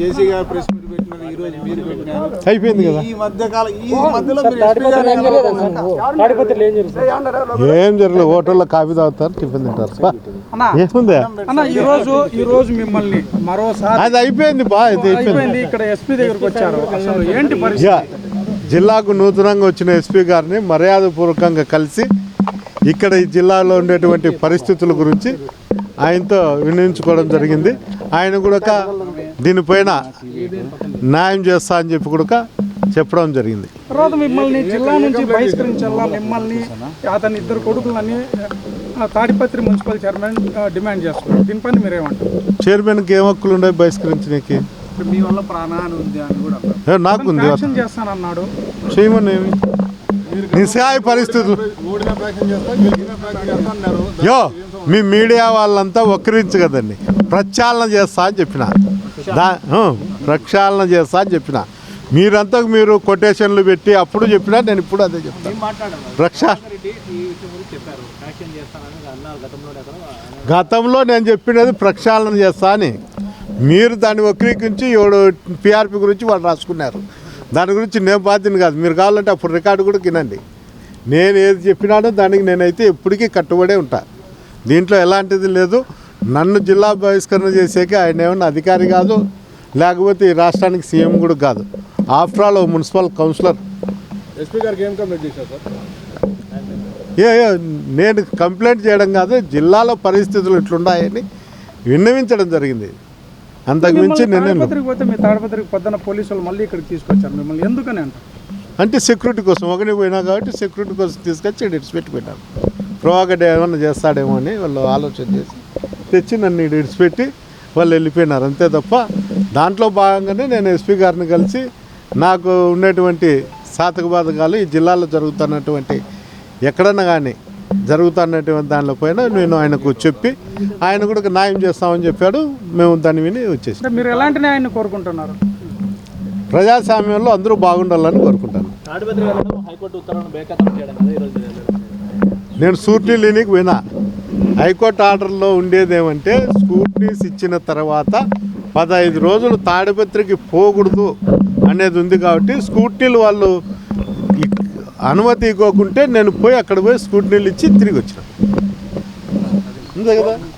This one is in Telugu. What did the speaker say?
జేసీ గారు ప్రెస్ మీట్ పెట్టినారు ఈ రోజు మీరు పెట్టినారు. అయిపోయింది కదా. ఈ మధ్య కాలం ఈ మధ్యలో మీరు ఎస్పీ ఏం జరగలేదు హోటల్లో కాఫీ తాగుతారు టిఫిన్ తింటారు. బా, అన్న ఏముంది? అన్న ఈ రోజు ఈ రోజు మిమ్మల్ని మరోసారి అది అయిపోయింది బా అయిపోయింది. అయిపోయింది. ఇక్కడ ఎస్పీ దగ్గరకు వచ్చారు. అసలు ఏంటి పరిస్థితి? జిల్లాకు నూతనంగా వచ్చిన ఎస్పీ గారిని మర్యాదపూర్వకంగా కలిసి ఇక్కడ ఈ జిల్లాలో ఉండేటువంటి పరిస్థితుల గురించి ఆయనతో వినియోగించుకోవడం జరిగింది. ఆయన కూడా దీనిపైన న్యాయం చేస్తా అని చెప్పి కూడా చెప్పడం జరిగింది. తర్వాత మిమ్మల్ని జిల్లా నుంచి బహిష్కరించాలా? మిమ్మల్ని అతని ఇద్దరు కొడుకులని ఆ, తాడిపత్రి మున్సిపల్ చైర్మన్ డిమాండ్ చేస్తున్నారు. దీనిపైన మీరేమంటారు? చైర్మన్కి ఏం హక్కులు ఉన్నాయి బహిష్కరించడానికి మీ వల్ల ప్రాణాన్ని ఉంది అని కూడా యాక్షన్ చేస్తానన్నాడు. చేయమని ఏమి నిస్సహాయ పరిస్థితులు యో మీ మీడియా వాళ్ళంతా వక్రించి కదండి. ప్రక్షాళన చేస్తా అని చెప్పిన. దా ప్రక్షాళన చేస్తా అని చెప్పిన. మీరంతా మీరు కొటేషన్లు పెట్టి అప్పుడు చెప్పినా నేను ఇప్పుడు అదే చెప్తాను ప్రక్ష గతంలో నేను చెప్పినది ప్రక్షాళన చేస్తా అని. మీరు దాన్ని వక్రీకరించి ఎవడు పిఆర్పి గురించి వాళ్ళు రాసుకున్నారు. దాని గురించి నేను బాధ్యత కాదు. మీరు కావాలంటే అప్పుడు రికార్డు కూడా వినండి నేను ఏది చెప్పినానో దానికి నేనైతే ఎప్పటికీ కట్టుబడే ఉంటా. దీంట్లో ఎలాంటిది లేదు. నన్ను జిల్లా బహిష్కరణ చేసేకి ఆయన ఏమన్నా అధికారి కాదు లేకపోతే ఈ రాష్ట్రానికి సీఎం కూడా కాదు. ఆఫ్టర్ ఆల్ ఓ మున్సిపల్ కౌన్సిలర్ ఎస్పీ గారికి ఏం కంప్లైంట్ చేశారు సార్? ఏ నేను కంప్లైంట్ చేయడం కాదు జిల్లాలో పరిస్థితులు ఇట్లున్నాయని విన్నవించడం జరిగింది. అంతకు మించి మిమ్మల్ని నేను పోతే మీ తాడిపత్రికి పొద్దున పోలీసులు మళ్ళీ ఇక్కడికి తీసుకొచ్చారు మిమ్మల్ని. ఎందుకని అంటే సెక్యూరిటీ కోసం ఒకటి పోయినా కాబట్టి సెక్యూరిటీ కోసం తీసుకొచ్చి ఇక్కడ ఇడిచిపెట్టి పెట్టాను ప్రోవాగడ్ ఏమన్నా చేస్తాడేమో అని వాళ్ళు ఆలోచన చేసి తెచ్చి నన్ను ఇక్కడ ఇడిచిపెట్టి వాళ్ళు వెళ్ళిపోయినారు. అంతే తప్ప దాంట్లో భాగంగానే నేను ఎస్పీ గారిని కలిసి నాకు ఉండేటువంటి సాధక బాధకాలు ఈ జిల్లాలో జరుగుతున్నటువంటి ఎక్కడన్నా కానీ జరుగుతున్నటువంటి దానిలో పైన నేను ఆయనకు చెప్పి ఆయన కూడా న్యాయం చేస్తామని చెప్పాడు. మేము దాన్ని విని వచ్చేసి. అంటే మీరు ఎలాంటి న్యాయాన్ని కోరుకుంటున్నారు? ప్రజాస్వామ్యంలో అందరూ బాగుండాలని కోరుకుంటాను. నేను స్కూటీ లేనికి పోయినా. హైకోర్టు ఆర్డర్లో ఉండేదేమంటే స్కూటీస్ ఇచ్చిన తర్వాత పదహైదు రోజులు తాడిపత్రికి పోకూడదు అనేది ఉంది కాబట్టి స్కూటీలు వాళ్ళు అనుమతి ఇవ్వకుంటే నేను పోయి అక్కడ పోయి స్కూటీలు ఇచ్చి తిరిగి వచ్చిన. అంతే కదా?